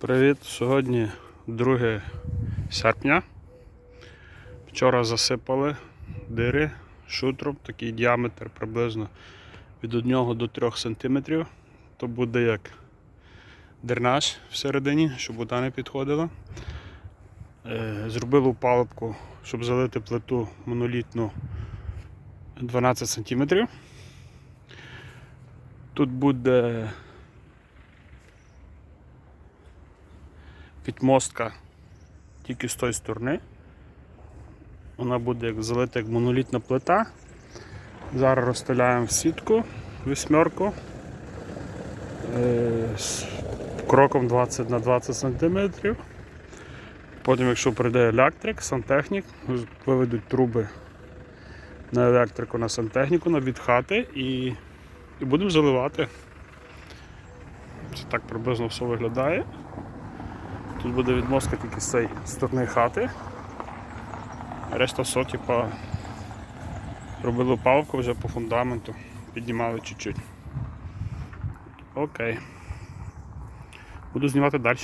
Привіт! Сьогодні 2 серпня. Вчора засипали дири шутром, такий діаметр приблизно від 1 до 3 см. То буде як дренаж всередині, щоб вода не підходила. Е, Зробили палубку, щоб залити плиту монолітну 12 см. Тут буде підмостка тільки з тої сторони. Вона буде як залита як монолітна плита. Зараз розстеляємо сітку восьмерку е, з кроком 20 на 20 см. Потім, якщо прийде електрик, сантехнік, виведуть труби на електрику, на сантехніку, на від хати і, і будемо заливати. Це так приблизно все виглядає. Тут буде відмостка тільки з цієї сторони хати. Решта все, типа, робили палку вже по фундаменту, піднімали чуть-чуть. Окей. Буду знімати далі.